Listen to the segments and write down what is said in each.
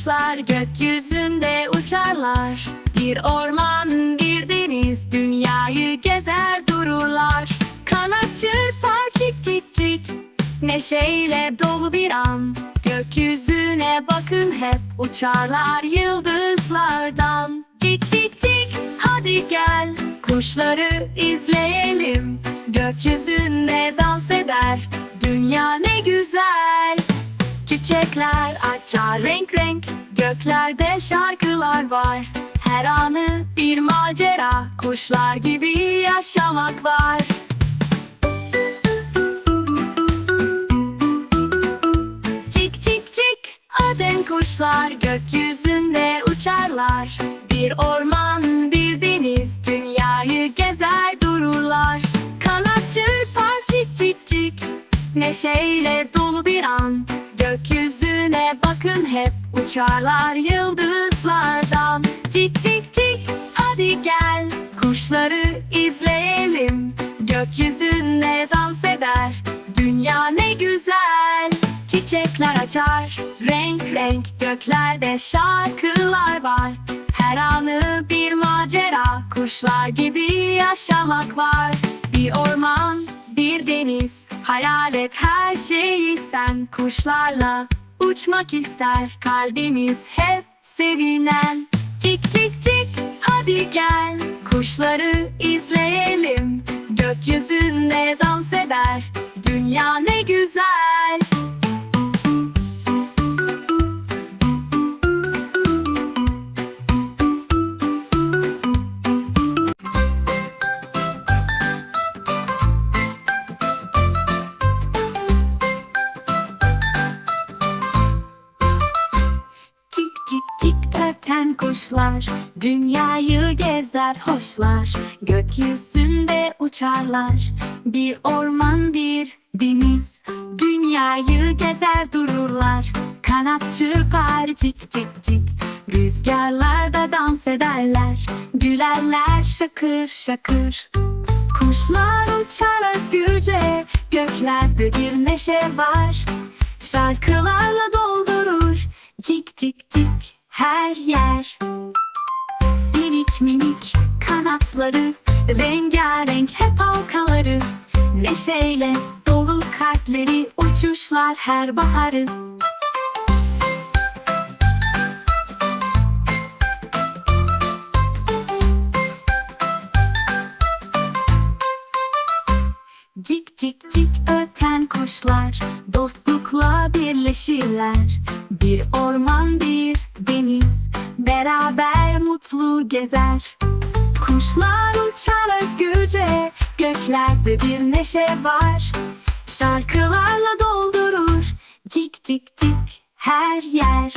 Kuşlar gökyüzünde uçarlar. Bir orman bir deniz dünyayı gezer dururlar. Kanat çırpar cik cik cik Neşeyle dolu bir an. Gökyüzüne bakın hep uçarlar yıldızlardan. Cik cik cik hadi gel. Kuşları izleyelim. Gökyüzünde dans eder. Dünya ne Çiçekler açar renk renk Göklerde şarkılar var. Her anı bir macera Kuşlar gibi yaşamak var. Cik cik cik Adem kuşlar gökyüzünde uçarlar. Bir orman bir deniz Dünyayı gezer dururlar. Kanat çırpar cik cik cik Neşeyle dolu bir an Gökyüzüne bakın hep Uçarlar yıldızlardan. Cik cik cik hadi gel Kuşları izleyelim. Gökyüzünde dans eder Dünya ne güzel. Çiçekler açar Renk renk göklerde şarkılar var. Her anı bir macera Kuşlar gibi yaşamak var. Bir orman bir deniz Hayal et her şeyi sen. Kuşlarla uçmak ister Kalbimiz hep sevinen. Cik cik cik hadi gel. Kuşları izleyelim. Gökyüzünde dans eder. Dünya ne güzel öten kuşlar. Dünyayı gezer hoşlar. Gökyüzünde uçarlar. Bir orman bir deniz. Dünyayı gezer dururlar. Kanat çırpar cik cik cik. Rüzgarlarda dans ederler. Gülerler şakır şakır. Kuşlar uçar özgürce Göklerde bir neşe var. Şarkılarla doldurur. Cik cik cik her yer. Minik minik kanatları Rengarenk hep halkaları. Neşeyle dolu kalpleri Uçuşlar her baharı. Cik cik cik öten kuşlar Dostlukla birleşirler. Bir orman bir Beraber mutlu gezer. Kuşlar uçar özgürce Göklerde bir neşe var. Şarkılarla doldurur Cik cik cik her yer.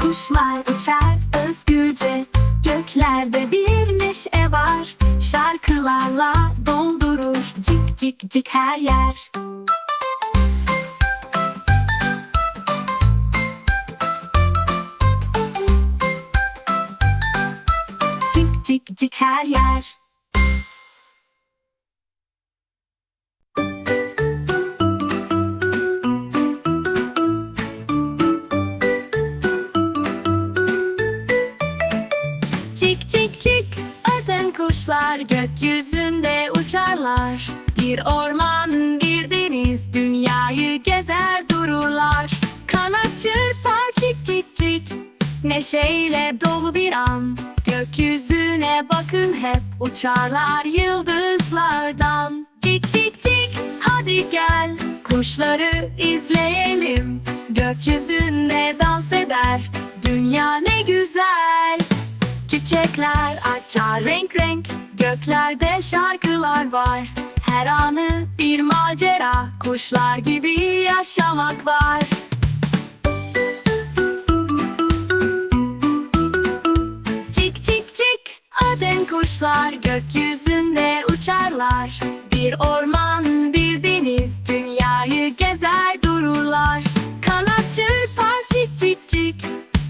Kuşlar uçar özgürce Göklerde bir neşe var. Şarkılarla doldurur Cik cik cik her yer Cik cik her yer. Cik cik cik öten kuşlar gökyüzünde uçarlar. Bir orman bir deniz. Dünyayı gezer dururlar. Kanat çırpar Neşeyle dolu bir an. Gökyüzüne bakın hep uçarlar yıldızlardan. Cik cik cik hadi gel. Kuşları izleyelim. Gökyüzünde dans eder. Dünya ne güzel. Çiçekler açar renk renk. Göklerde şarkılar var. Her anı bir macera. Kuşlar gibi yaşamak var Adem kuşlar gökyüzünde uçarlar. Bir orman bir deniz Dünyayı gezer dururlar. Kanat çırpar cik cik cik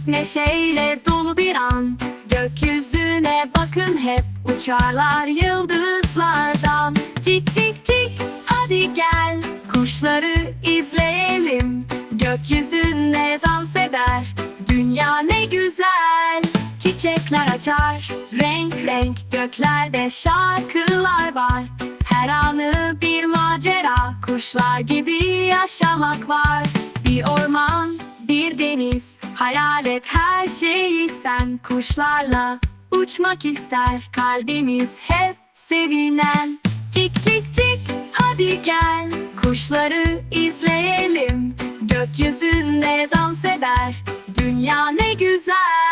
Neşeyle dolu bir an. Gökyüzüne bakın hep Uçarlar yıldızlardan. Cik cik cik hadi gel. Kuşları izleyelim. Gökyüzünde dans eder. Dünya ne güzel. Çiçek çiçekler açar renk göklerde şarkılar var. Her anı bir macera Kuşlar gibi yaşamak var. Bir orman, bir deniz Hayal et her şeyi sen. Kuşlarla uçmak ister Kalbimiz hep sevinen. Cik cik cik hadi gel Kuşları izleyelim. Gökyüzünde dans eder Dünya ne güzel